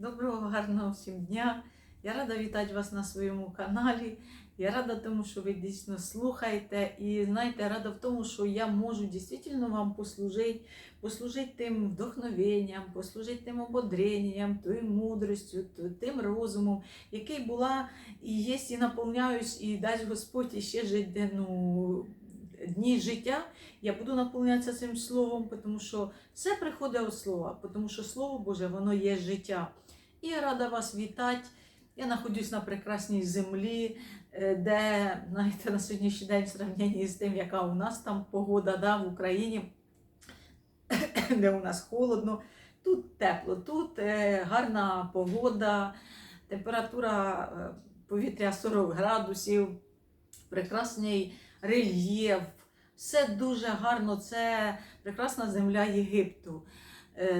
Доброго, гарного всім дня. Я рада вітати вас на своєму каналі. Я рада тому, що ви дійсно слухаєте. І знаєте, рада в тому, що я можу дійсно вам послужити, послужити тим вдохновенням, послужити тим ободренням, тою мудростю, тим розумом, який була і є, і наповняюсь, і дасть Господь іще жити, ну, дні життя. Я буду наповнятися цим словом, тому що все приходить від слова, тому що Слово Боже, воно є життя. І я рада вас вітати. Я знаходжусь на прекрасній землі, е, де, знаєте, на сьогоднішній день в сравненні з тим, яка у нас там погода да, в Україні, де у нас холодно. Тут тепло, тут е, гарна погода, температура е, повітря 40 градусів, прекрасний рельєф. Все дуже гарно. Це прекрасна земля Єгипту.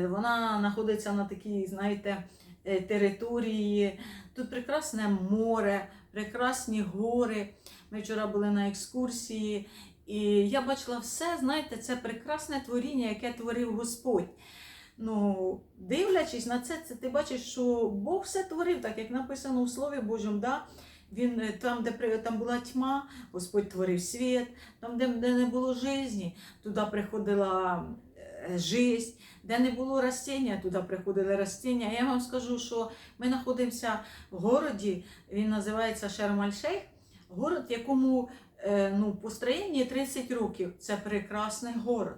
Вона знаходиться на такій, знаєте, території. Тут прекрасне море, прекрасні гори. Ми вчора були на екскурсії, і я бачила все, знаєте, це прекрасне творіння, яке творив Господь. Ну, дивлячись на це, це ти бачиш, що Бог все творив, так як написано у Слові Божому. Да? Він е, там, де там була тьма, Господь творив світ, там, де, де не було житті, туди приходила е, жизнь, де не було растіння, туди приходили растіння. Я вам скажу, що ми знаходимося в городі, він називається Шермаль-Шейх, город, якому е, ну, построєнні 30 років. Це прекрасний город.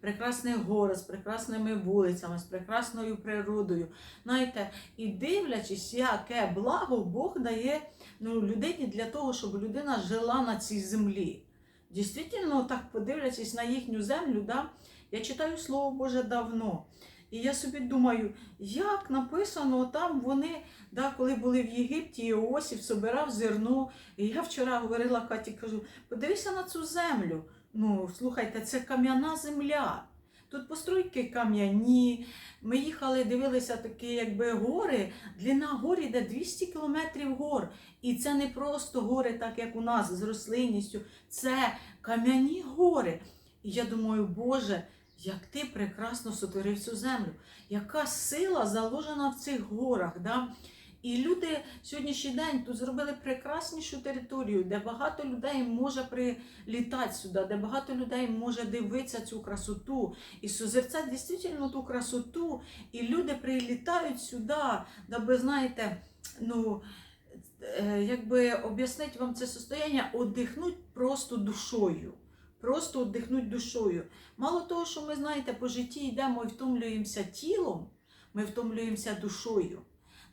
Прекрасний город з прекрасними вулицями, з прекрасною природою. Знаєте, і дивлячись, яке благо Бог дає ну, людині для того, щоб людина жила на цій землі. Дійсно, так подивлячись на їхню землю, да, я читаю Слово Боже давно. І я собі думаю, як написано там вони, да, коли були в Єгипті, Іосиф собирав зерно. І я вчора говорила Каті, кажу, подивися на цю землю. Ну, слухайте, це кам'яна земля. Тут постройки кам'яні. Ми їхали, дивилися такі, якби гори. Длина гор іде 200 кілометрів гор. І це не просто гори, так як у нас, з рослинністю. Це кам'яні гори. І я думаю, Боже, як ти прекрасно сотворив цю землю, яка сила заложена в цих горах. Да? І люди сьогоднішній день тут зробили прекраснішу територію, де багато людей може прилітати сюди, де багато людей може дивитися цю красоту і созерцати дійсно ту красоту. І люди прилітають сюди, даби, знаєте, ну, е, якби об'яснити вам це состояння, оддихнуть просто душою. Просто оддихнуть душою. Мало того, що ми, знаєте, по житті йдемо і втомлюємося тілом, ми втомлюємося душою.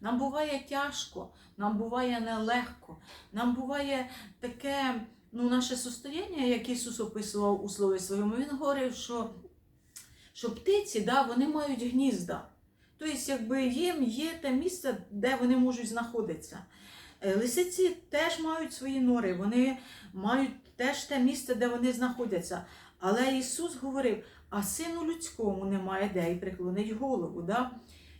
Нам буває тяжко, нам буває нелегко, нам буває таке ну, наше состояння, як Ісус описував у Слові Своєму. Він говорив, що, що птиці да, вони мають гнізда. Тобто, якби їм є те місце, де вони можуть знаходитися. Е, Лисиці теж мають свої нори, вони мають теж те місце, де вони знаходяться. Але Ісус говорив, а сину людському немає де й приклонить голову. Да?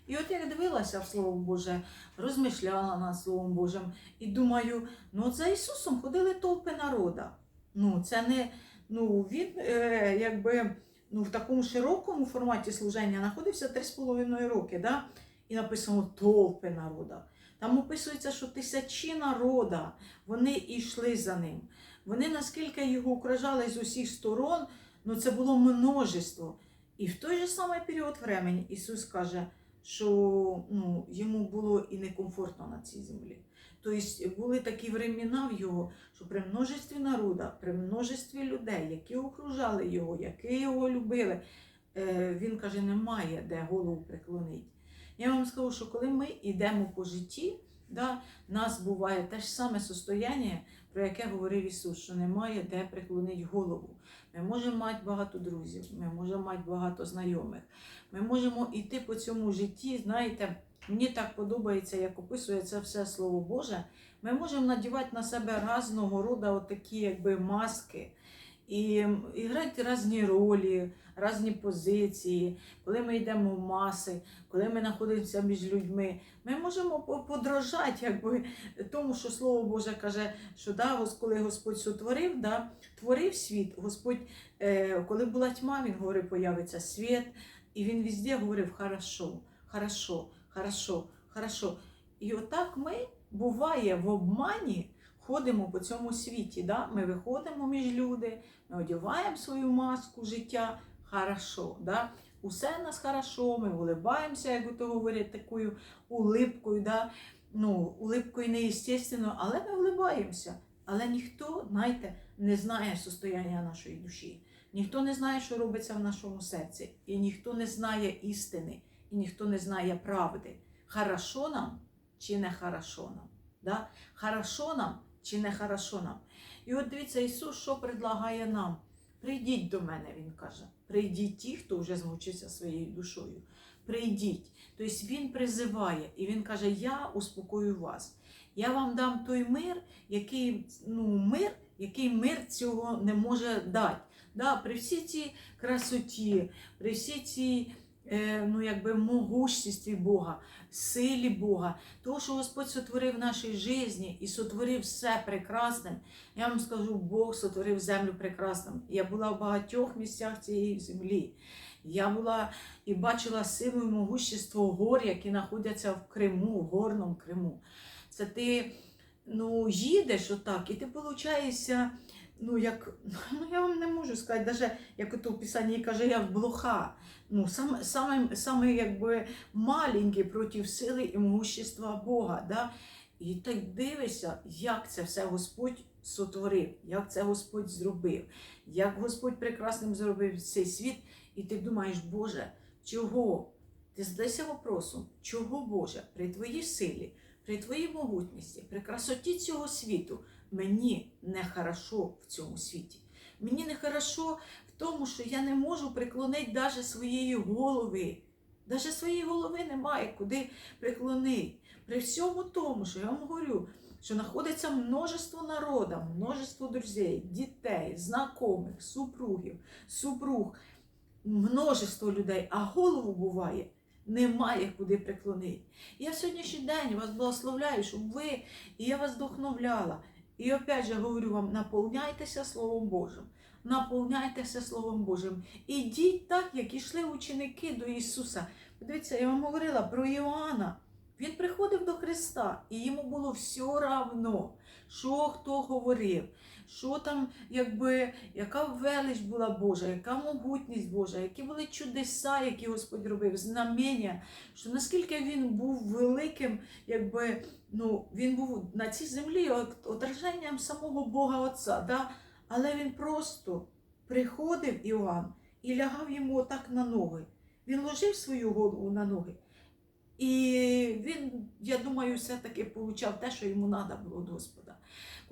І от я дивилася в Слово Боже, розмишляла над Словом Божим і думаю, ну от за Ісусом ходили толпи народа. Ну, це не, ну, він е, якби ну, в такому широкому форматі служення знаходився 3,5 роки, да? і написано толпи народа. Там описується, що тисячі народа, вони йшли за ним. Вони наскільки його окружали з усіх сторон, ну це було множество. І в той же самий період времени Ісус каже, що ну, йому було і некомфортно на цій землі. Тобто були такі времена в його, що при множестві народа, при множестві людей, які окружали його, які його любили, е, він каже, немає де голову приклонити. Я вам скажу, що коли ми йдемо по житті, да, нас буває те ж саме состояння, про яке говорив Ісус, що немає де приклонити голову. Ми можемо мати багато друзів, ми можемо мати багато знайомих. Ми можемо йти по цьому житті. Знаєте, мені так подобається, як описує це все Слово Боже. Ми можемо надівати на себе різного роду такі якби маски і, грати різні ролі, різні позиції, коли ми йдемо в маси, коли ми знаходимося між людьми. Ми можемо по- подражати якби, тому, що Слово Боже каже, що да, коли Господь сотворив, да, творив світ, Господь, е, коли була тьма, Він говорив, появиться світ, і він везде говорив хорошо, хорошо, хорошо, Хорошо. І отак ми буває в обмані ходимо по цьому світі. Да? Ми виходимо між люди, ми одягаємо свою маску життя. Хорошо, да? усе в нас хорошо, ми улибаємося, як то говорять, такою улипкою. Да? Ну, улипкою неестественно, але ми улибаємося. Але ніхто, знаєте, не знає состояння нашої душі. Ніхто не знає, що робиться в нашому серці, і ніхто не знає істини, і ніхто не знає правди. Хорошо нам чи не хорошо нам? Да? Хорошо нам чи не хорошо нам? І от дивіться, Ісус, що предлагає нам? Прийдіть до мене, Він каже. Прийдіть ті, хто вже змучився своєю душою. Прийдіть. Тобто Він призиває і Він каже: Я успокою вас. Я вам дам той мир, який ну, мир, який мир цього не може дати. Да, при всій цій красоті, при всій цій ну, якби, могуществі Бога, силі Бога, того, що Господь сотворив в нашій житті і сотворив все прекрасним. Я вам скажу, Бог сотворив землю прекрасним. Я була в багатьох місцях цієї землі. Я була і бачила силу і могущество гор, які знаходяться в Криму, в горному Криму. Це ти ну, їдеш отак, і ти получаєшся, ну, як, ну я вам не можу сказати, навіть як ото в Писанні каже, я блоха. Ну, саме, саме, якби маленький проти сили і могущества Бога. Да? І так дивишся, як це все Господь сотворив, як це Господь зробив, як Господь прекрасним зробив цей світ, і ти думаєш, Боже, чого? Ти задайся вопросом, чого Боже, при твоїй силі, при твоїй могутності, при красоті цього світу мені не хорошо в цьому світі. Мені не хорошо в тому, що я не можу приклонити навіть своєї голови. Навіть своєї голови немає куди приклонити. При всьому тому, що я вам говорю, що знаходиться множество народу, множество друзей, дітей, знайомих, супругів, супруг, множество людей, а голову буває. Немає куди приклонити. Я сьогоднішній день вас благословляю, щоб ви, і я вас вдохновляла. І опять же говорю вам, наповняйтеся Словом Божим. Наповняйтеся Словом Божим. Ідіть так, як ішли ученики до Ісуса. Подивіться, я вам говорила про Іоанна. Він приходив до Христа, і йому було все равно, що хто говорив, що там, якби, яка велич була Божа, яка могутність Божа, які були чудеса, які Господь робив, знамення, що наскільки він був великим, якби ну, він був на цій землі отраженням самого Бога Отця. Да? Але він просто приходив Іоанн і лягав йому отак на ноги. Він ложив свою голову на ноги. І він, я думаю, все-таки получав те, що йому треба було від.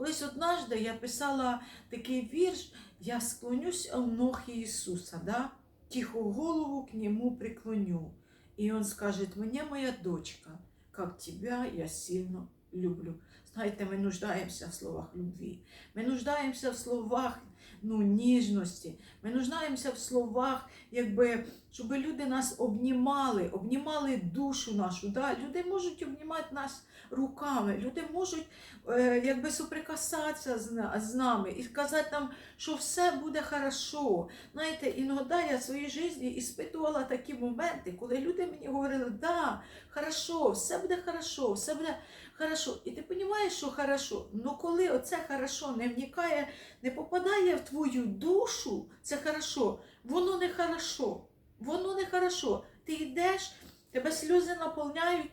Колись однажды я писала такий вірш, я склонюсь в ног Ісуса, да? тихо голову к нему преклоню. І він скаже, мені моя дочка, як тебя я сильно люблю. Знаєте, ми нуждаємося в словах любви. Ми нуждаємося в словах ну, ніжності. Ми нуждаємося в словах, якби, щоб люди нас обнімали, обнімали душу нашу. Да? Люди можуть обнімати нас руками, люди можуть е, якби соприкасатися з, з нами і сказати нам, що все буде хорошо. Знаєте, іноді я в своїй житті іспитувала такі моменти, коли люди мені говорили, да, хорошо, все буде хорошо, все буде хорошо. І ти розумієш, що хорошо. Ну коли оце хорошо не вникає, не попадає в твою душу, це хорошо, воно не хорошо. Воно не хорошо. Ти йдеш, тебе сльози наповняють,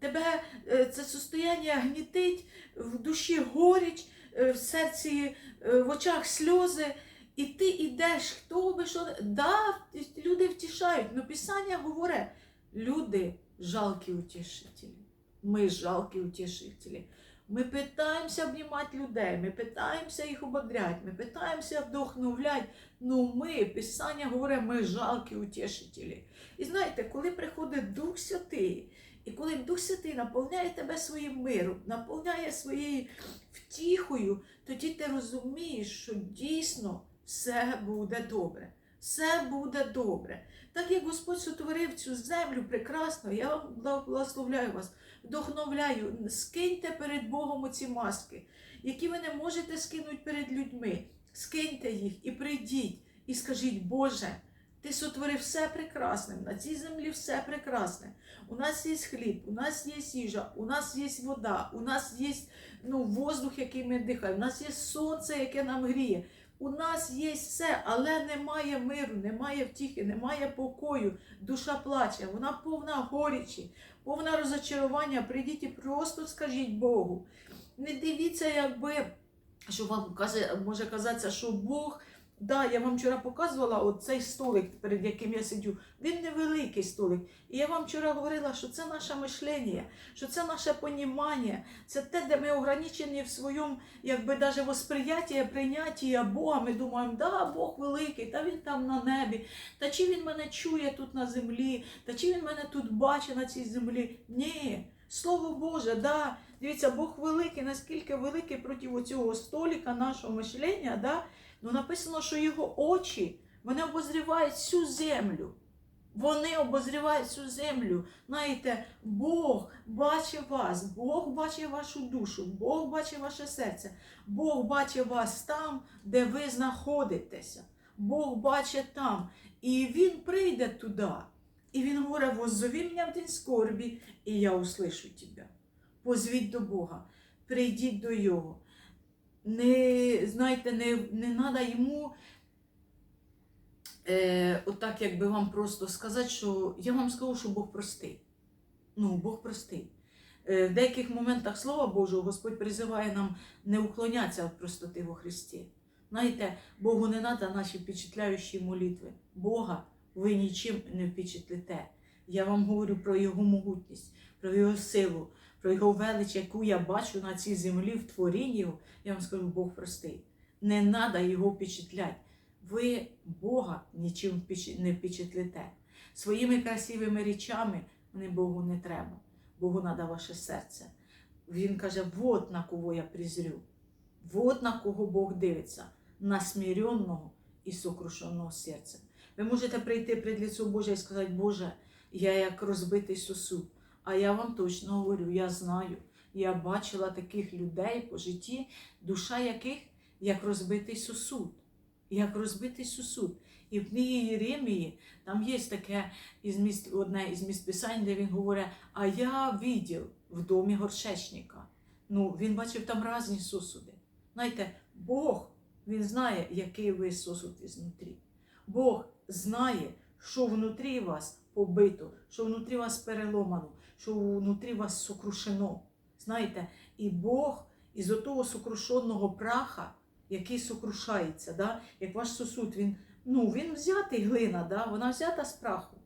тебе е, це состояння гнітить, в душі горіч, е, в серці, е, в очах сльози. І ти йдеш, хто би що. Да, люди втішають, але Писання говорить, люди жалкі утішителі. Ми жалкі утішителі. Ми питаємося обнімати людей, ми питаємося їх ободряти, ми питаємося вдохновляти. Ну ми, Писання говорить, ми жалкі утішителі. І знаєте, коли приходить Дух Святий, і коли Дух Святий наповняє тебе своїм миром, наповняє своєю втіхою, тоді ти розумієш, що дійсно все буде добре. Все буде добре. Так як Господь сотворив цю землю прекрасно, я благословляю вас, вдохновляю, скиньте перед Богом оці маски, які ви не можете скинути перед людьми. Скиньте їх і прийдіть, і скажіть, Боже, Ти сотворив все прекрасним, на цій землі все прекрасне. У нас є хліб, у нас є їжа, у нас є вода, у нас є ну, воздух, який ми дихаємо, у нас є сонце, яке нам гріє. У нас є все, але немає миру, немає втіхи, немає покою. Душа плаче, вона повна горічі, повна розочарування. Прийдіть і просто скажіть Богу. Не дивіться, якби що вам може казатися, що Бог. Да, я вам вчора показувала от цей столик, перед яким я сидю. Він невеликий столик. І я вам вчора говорила, що це наше мишлення, що це наше понімання, це те, де ми ограничені в своєму, якби даже восприяття, прийняття Бога. Ми думаємо, да, Бог великий, та він там на небі, та чи він мене чує тут на землі, та чи він мене тут бачить на цій землі. Ні. Слово Боже, да. Дивіться, Бог великий, наскільки великий проти цього століка нашого мишлення, да? Ну написано, що його очі вони обозрівають всю землю. Вони обозрівають всю землю. Знаєте, Бог бачить вас, Бог бачить вашу душу, Бог бачить ваше серце, Бог бачить вас там, де ви знаходитеся. Бог бачить там. І Він прийде туди. І він говорить, воззови мене в день скорбі, і я услышу тебе. Позвіть до Бога, прийдіть до Його. Не, знаєте, не, не треба йому е, отак, якби вам просто сказати, що я вам скажу, що Бог простий. Ну, Бог простий. Е, в деяких моментах Слова Божого Господь призиває нам не уклонятися від простоти во Христі. Знаєте, Богу не треба наші впечатляючі молитви. Бога ви нічим не впечатлите. Я вам говорю про Його могутність, про Його силу, про Його велич, яку я бачу на цій землі в творінні. Його. Я вам скажу, Бог простий. Не треба його впечатлять. Ви Бога нічим не впечатлите. Своїми красивими речами вони Богу не треба. Богу треба ваше серце. Він каже: вот на кого я призрю, вот на кого Бог дивиться, на смиренного і сокрушеного серця. Ви можете прийти пред лицо Боже і сказати, Боже, я як розбитий сосуд. А я вам точно говорю, я знаю, я бачила таких людей по житті, душа яких як розбитий сосуд. Як розбитий сосуд. І в книгі Єремії там є таке із міст, одне із міст писань, де він говорить, а я видів в домі горшечника. Ну, він бачив там різні сосуди. Знаєте, Бог, він знає, який ви сосуд ізнутрі. Бог знає, що внутрі вас побито, що внутрі вас переломано, що внутрі вас сокрушено. Знаєте, і Бог із отого сокрушеного праха, який сокрушається, да? як ваш сосуд, він, ну, він взятий глина, да? вона взята з праху.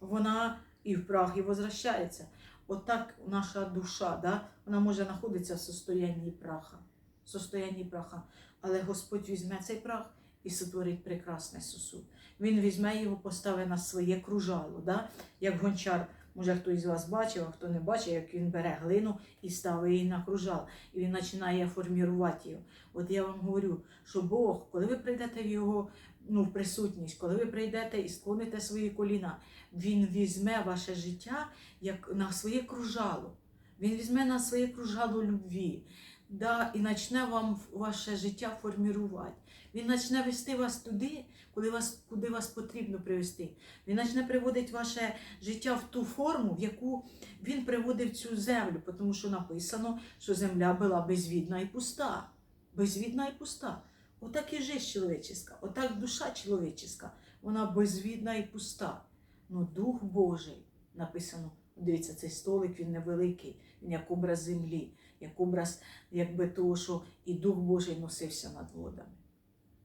Вона і в прах, і возвращається. Отак наша душа, да? вона може знаходитися в состоянні праха. В состоянні праха. Але Господь візьме цей прах і сотворить прекрасний сосуд. Він візьме його, поставить на своє кружало, да? як гончар. Може, хтось з вас бачив, а хто не бачив, як він бере глину і ставить її на кружал, і він починає формувати її. От я вам говорю, що Бог, коли ви прийдете в його ну, в присутність, коли ви прийдете і склоните свої коліна, він візьме ваше життя як на своє кружало. Він візьме на своє кружало любві, да, і почне вам ваше життя формувати. Він почне вести вас туди, куди вас, куди вас потрібно привести. Він почне приводити ваше життя в ту форму, в яку він приводив цю землю, тому що написано, що земля була безвідна і пуста. Безвідна і пуста. Отак і жизнь чоловіческа, отак душа чоловіческа, вона безвідна і пуста. Ну, Дух Божий написано. Дивіться, цей столик він невеликий, він як образ землі, як образ якби того, що і Дух Божий носився над водами.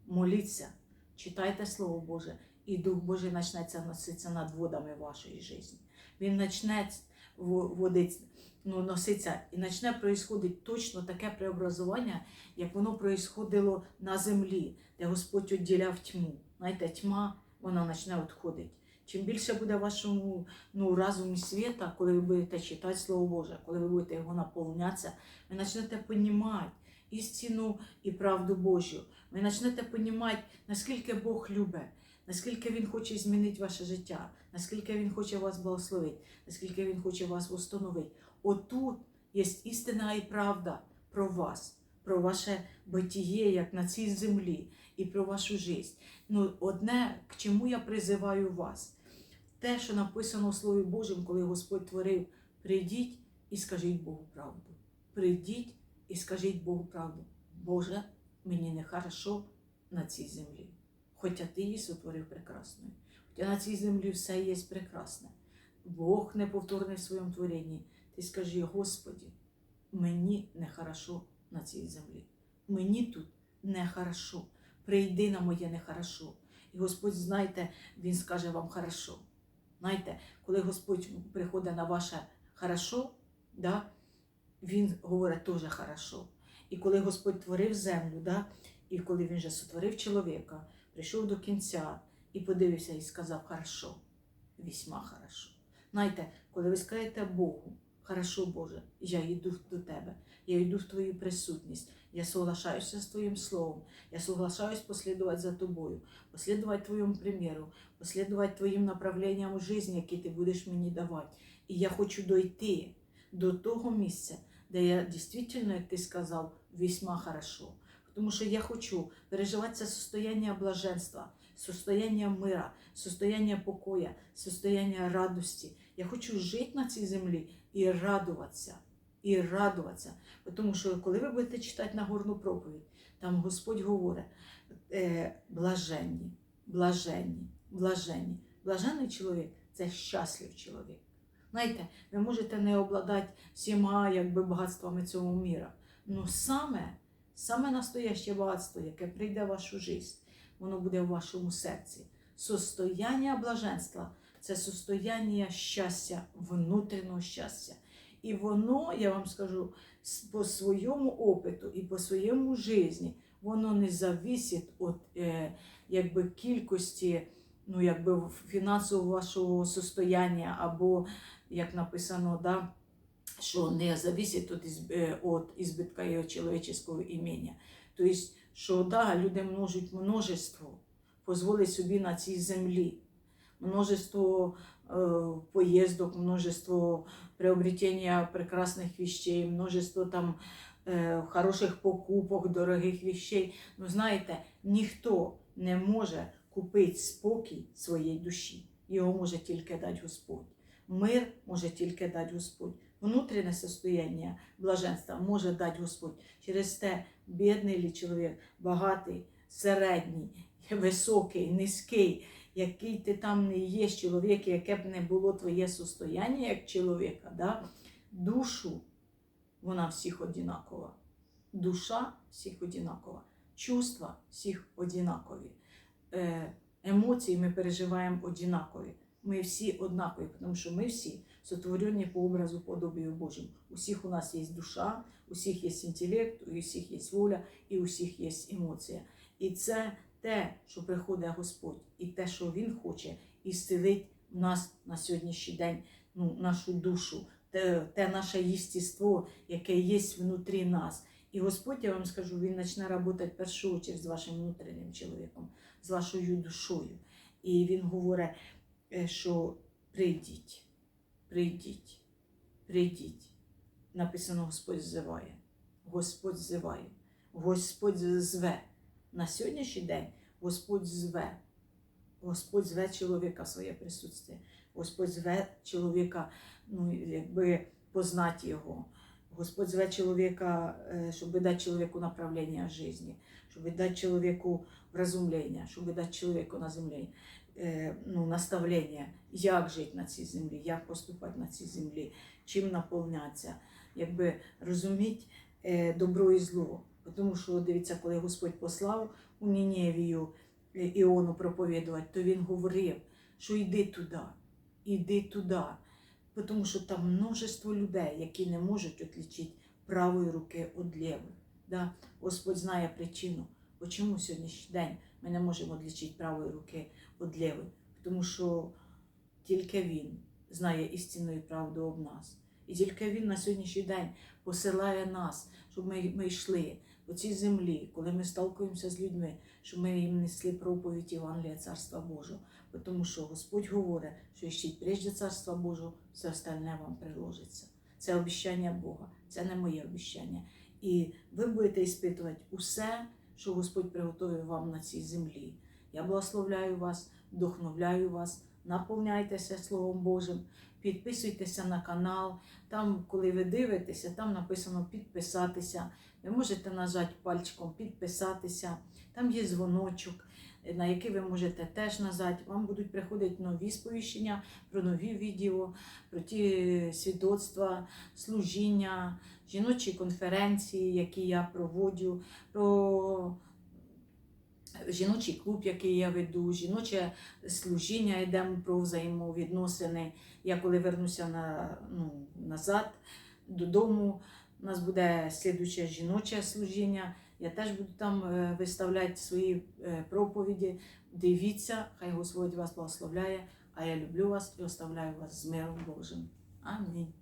Моліться, читайте Слово Боже, і Дух Божий почнеться носитися над водами вашої житті. Він почне водить, ну, носитися і почне происходити точно таке преобразування, як воно происходило на землі, де Господь відділяв тьму. Знаєте, тьма вона почне відходити. Чим більше буде вашому ну, разумі світа, коли ви будете читати Слово Боже, коли ви будете його наповнятися, ви почнете розуміти істину і правду Божу. Ви почнете розуміти, наскільки Бог любить, наскільки Він хоче змінити ваше життя, наскільки Він хоче вас благословити, наскільки Він хоче вас встановити. Отут є істина і правда про вас, про ваше битіє, як на цій землі. і про вашу життя. Ну, одне, к чому я призиваю вас, те, що написано в Слові Божому, коли Господь творив, прийдіть і скажіть Богу правду. Прийдіть і скажіть Богу правду. Боже, мені не хорошо на цій землі. Хоча ти її сотворив прекрасною. Хоча на цій землі все є прекрасне. Бог неповторний в своєму творенні. Ти скажи, Господі, мені не хорошо на цій землі. Мені тут не хорошо. Прийди на моє нехорошо. І Господь, знаєте, Він скаже вам хорошо. Знаєте, коли Господь приходить на ваше хорошо, да, Він говорить теж хорошо. І коли Господь творив землю, да, і коли Він вже сотворив чоловіка, прийшов до кінця і подивився і сказав хорошо, вісьма хорошо. Знаєте, коли ви скажете Богу, хорошо, Боже, я йду до Тебе, я йду в Твою присутність, я соглашаюся з Твоїм Словом, я соглашаюсь послідувати за Тобою, послідувати Твоєму приміру, послідувати Твоїм направленням у житті, які Ти будеш мені давати. І я хочу дойти до того місця, де я дійсно, як ти сказав, весьма хорошо. Тому що я хочу переживати це состояння блаженства, состояння мира, состояння покоя, состояння радості. Я хочу жити на цій землі і радуватися. І радуватися. Тому що коли ви будете читати Нагорну проповідь, там Господь говорить е, блаженні, блаженні, блаженні. Блаженний чоловік це щаслив чоловік. Знаєте, ви можете не обладати всіма якби, багатствами цього міра. Ну саме, саме настояще багатство, яке прийде в вашу життя, воно буде в вашому серці. Состояння блаженства це состояння щастя, внутрішнього щастя. І воно, я вам скажу, по своєму опиту і по своєму житті, воно не зависить від е, кількості ну, якби, фінансового вашого состояння, або, як написано, да, що не зависить від, із- е, від ізбитка його чоловічого імення. Тобто, що да, люди множать множество, дозволить собі на цій землі. Множество э, поездок, множество приобретения прекрасных вещей, множество там э, хороших покупок, дорогих вещей. Ну, знаєте, ніхто не може купити спокій своєї душі. Його може тільки дати Господь. Мир може тільки дати Господь. Внутрішнє состояння блаженства може дати Господь. Через те бідний ли чоловік, багатий, середній, високий, низький, який ти там не є чоловік, яке б не було твоє состояння як чоловіка, да? душу вона всіх одинакова. Душа всіх одинакова, чувства всіх одинакові. Е, Емоції ми переживаємо одинакові. Ми всі однакові, тому що ми всі сотворені по образу подобію Божому. У всіх у нас є душа, у всіх є інтелект, у всіх є воля і у всіх є емоція. І це те, що приходить Господь, і те, що Він хоче, і зцілить нас на сьогоднішній день ну, нашу душу, те, те наше єстіство, яке є внутрі нас. І Господь, я вам скажу, Він почне працювати в першу чергу з вашим внутрішнім чоловіком, з вашою душою. І Він говорить, е, що прийдіть, прийдіть, прийдіть. Написано, Господь ззиває. Господь ззиває, Господь зве. На сьогоднішній день Господь зве. Господь зве чоловіка в своє присутствие. Господь зве чоловіка, ну, якби познати його. Господь зве чоловіка, е, щоб дати чоловіку направлення житті, щоб дати чоловіку вразумлення, щоб дати на землі е, ну, наставлення, як жити на цій землі, як поступати на цій землі, чим наповнятися, якби розуміти е, добро і зло. Тому що, дивіться, коли Господь послав у Ніневію е, Іону проповідувати, то він говорив, що йди туди, іди туди. Тому що там множество людей, які не можуть відлічити правої руки від лівої. Да? Господь знає причину, чому сьогоднішній день ми не можемо відлічити правої руки від лівої. Тому що тільки Він знає істинну і правду об нас. І тільки Він на сьогоднішній день посилає нас, щоб ми, ми йшли по цій землі, коли ми сталкуємося з людьми, щоб ми їм несли проповідь Євангелія Царства Божого. Тому що Господь говорить, що ищіть прежде Царства Божого, все остальне вам приложиться. Це обіщання Бога, це не моє обіщання. І ви будете іспитувати усе що Господь приготовив вам на цій землі. Я благословляю вас, вдохновляю вас, наповняйтеся Словом Божим, підписуйтеся на канал. Там, коли ви дивитеся, там написано підписатися. Ви можете нажати пальчиком підписатися. Там є дзвоночок, на який ви можете теж нажати. Вам будуть приходити нові сповіщення про нові відео, про ті свідоцтва, служіння, жіночі конференції, які я проводжу, про жіночий клуб, який я веду, жіноче служіння, йдемо про взаємовідносини. Я коли вернуся на, ну, назад додому, у нас буде слідуче жіноче служіння. Я теж буду там е, виставляти свої е, проповіді. Дивіться, хай Господь вас благословляє, а я люблю вас і оставляю вас з миром Божим. Амінь.